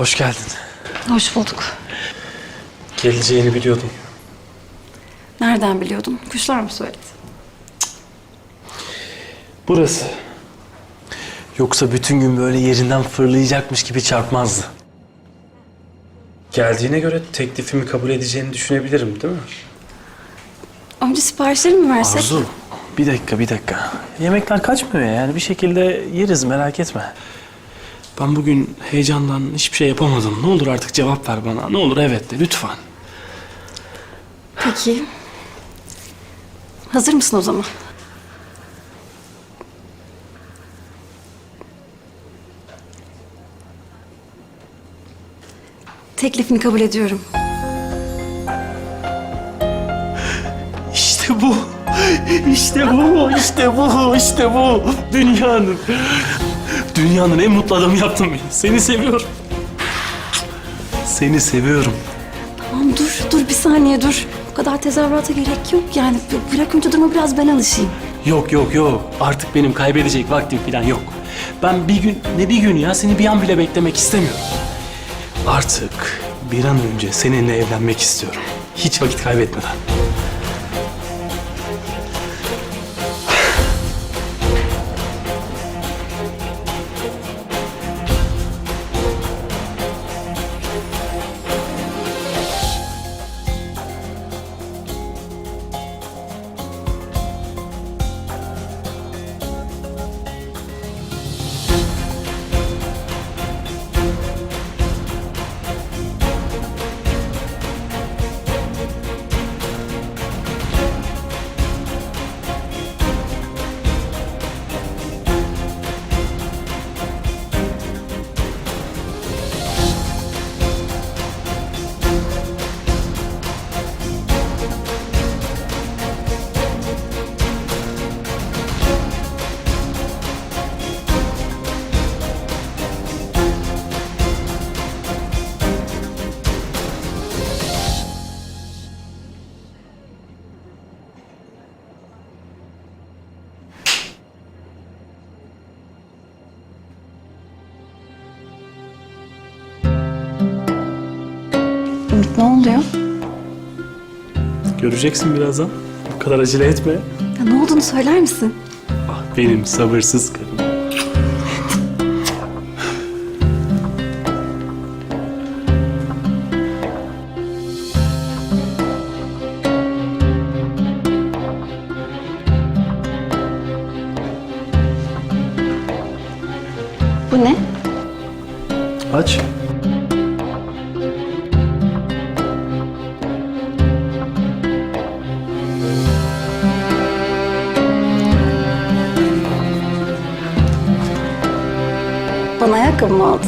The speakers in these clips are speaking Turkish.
Hoş geldin. Hoş bulduk. Geleceğini biliyordum. Nereden biliyordun? Kuşlar mı söyledi? Burası. Yoksa bütün gün böyle yerinden fırlayacakmış gibi çarpmazdı. Geldiğine göre teklifimi kabul edeceğini düşünebilirim değil mi? Önce siparişleri mi versek? Arzu, bir dakika bir dakika. Yemekler kaçmıyor yani bir şekilde yeriz merak etme. Ben bugün heyecandan hiçbir şey yapamadım. Ne olur artık cevap ver bana. Ne olur evet de lütfen. Peki. Hazır mısın o zaman? Teklifini kabul ediyorum. İşte bu. İşte bu, işte bu, işte bu. Dünyanın. Dünyanın en mutlu adamı yaptın beni. Seni seviyorum. Seni seviyorum. Tamam dur, dur bir saniye dur. Bu kadar tezahürata gerek yok yani. Bırak önce durma biraz ben alışayım. Yok yok yok. Artık benim kaybedecek vaktim falan yok. Ben bir gün, ne bir gün ya seni bir an bile beklemek istemiyorum. Artık bir an önce seninle evlenmek istiyorum. Hiç vakit kaybetmeden. Ümit ne oluyor? Göreceksin birazdan. Bu kadar acele etme. Ya ne olduğunu söyler misin? Ah benim sabırsız karım. Bu ne? Aç. Bana ayakkabı mı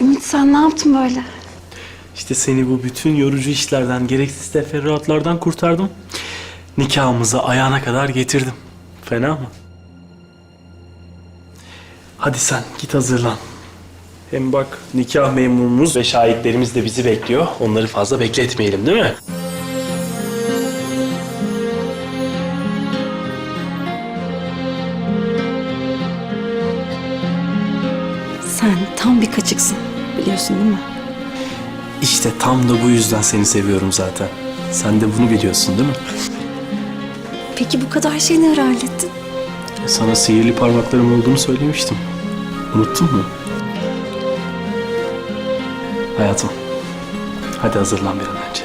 Ümit sen ne yaptın böyle? İşte seni bu bütün yorucu işlerden, gereksiz teferruatlardan kurtardım. Nikahımızı ayağına kadar getirdim. Fena mı? Hadi sen git hazırlan. Hem bak nikah memurumuz ve şahitlerimiz de bizi bekliyor. Onları fazla bekletmeyelim değil mi? Sen tam bir kaçıksın. Biliyorsun değil mi? İşte tam da bu yüzden seni seviyorum zaten. Sen de bunu biliyorsun değil mi? Peki bu kadar şeyi ne ara hallettin? Sana sihirli parmaklarım olduğunu söylemiştim. Unuttun mu? Hayatım, hadi hazırlan bir an önce.